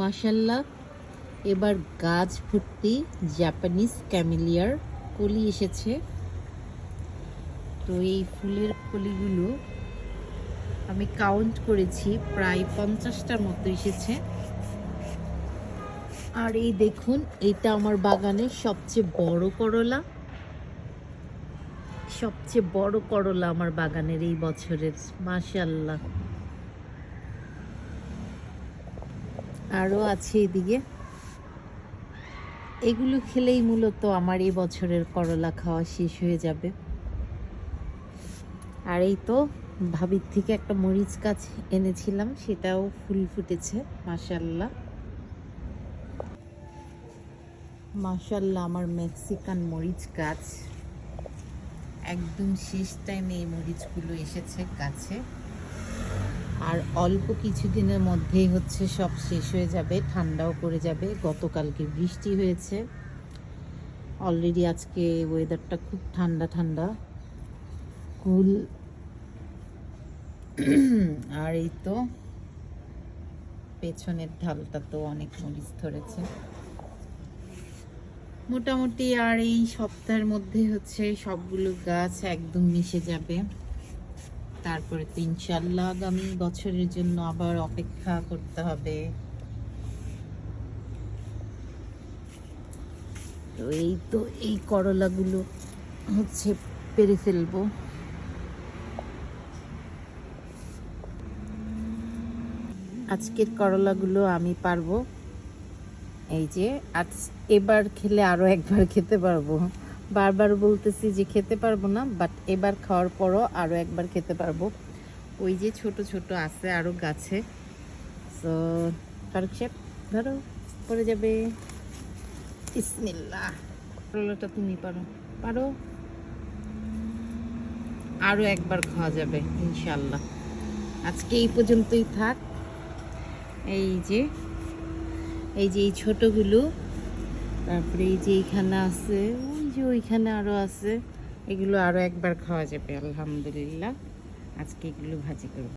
মাশাল্লাহ। এবার গাছ ভর্তি জাপানিজ ক্যামিলিয়ার কলি এসেছে। তো এই ফুলের কলিগুলো আমি কাউন্ট করেছি, প্রায় পঞ্চাশটার মতো এসেছে। আর এই দেখুন এটা আমার বাগানের সবচেয়ে বড় করলা। সবচেয়ে বড় করলা আমার বাগানের এই বছরের, মাশাল্লাহ। আরও আছে এদিকে। এগুলো খেলেই মূলত আমার এই বছরের করলা খাওয়া শেষ হয়ে যাবে। আর এই তো ভাবির থেকে একটা মরিচ গাছ এনেছিলাম, সেটাও ফুল ফুটেছে মাশাল্লাহ মাশাল্লাহ আমার মেক্সিকান মরিচ গাছ। একদম শেষ টাইমে এই মরিচগুলো এসেছে গাছে। আর অল্প কিছুদিনের মধ্যেই হচ্ছে সব শেষ হয়ে যাবে, ঠান্ডাও পড়ে যাবে, গতকালকে বৃষ্টি হয়েছে। অলরেডি আজকে ওয়েদারটা খুব ঠান্ডা ঠান্ডা। কুল আর এই তো পেছনের ঢালটা তো অনেক মরিচ ধরেছে। মোটামুটি আর এই সপ্তাহের মধ্যে হচ্ছে সবগুলো গাছ একদম মিশে যাবে। তারপরে তো ইনশাল্লাহ আগামী বছরের জন্য আবার অপেক্ষা করতে হবে। তো এই তো এই করলাগুলো হচ্ছে পেরে ফেলব। আজকের করলাগুলো আমি পারব। এই যে আজ এবার খেলে আরও একবার খেতে পারব। বারবার বলতেছি যে খেতে পারব না বাট এবার খাওয়ার পরও আরও একবার খেতে পারব। ওই যে ছোট ছোট আছে আরও গাছে। সো ফারুক ধরো, পড়ে যাবে। ইসমিল্লা তুমি পারো। পারো? আরও একবার খাওয়া যাবে ইনশাল্লাহ আজকে এই পর্যন্তই থাক। এই যে এই যে এই ছোটগুলো, তারপরে এই যে এইখানে আছে যে ওইখানে আরও আছে এগুলো আরও একবার খাওয়া যাবে আলহামদুলিল্লাহ। আজকে এগুলো ভাজি করব।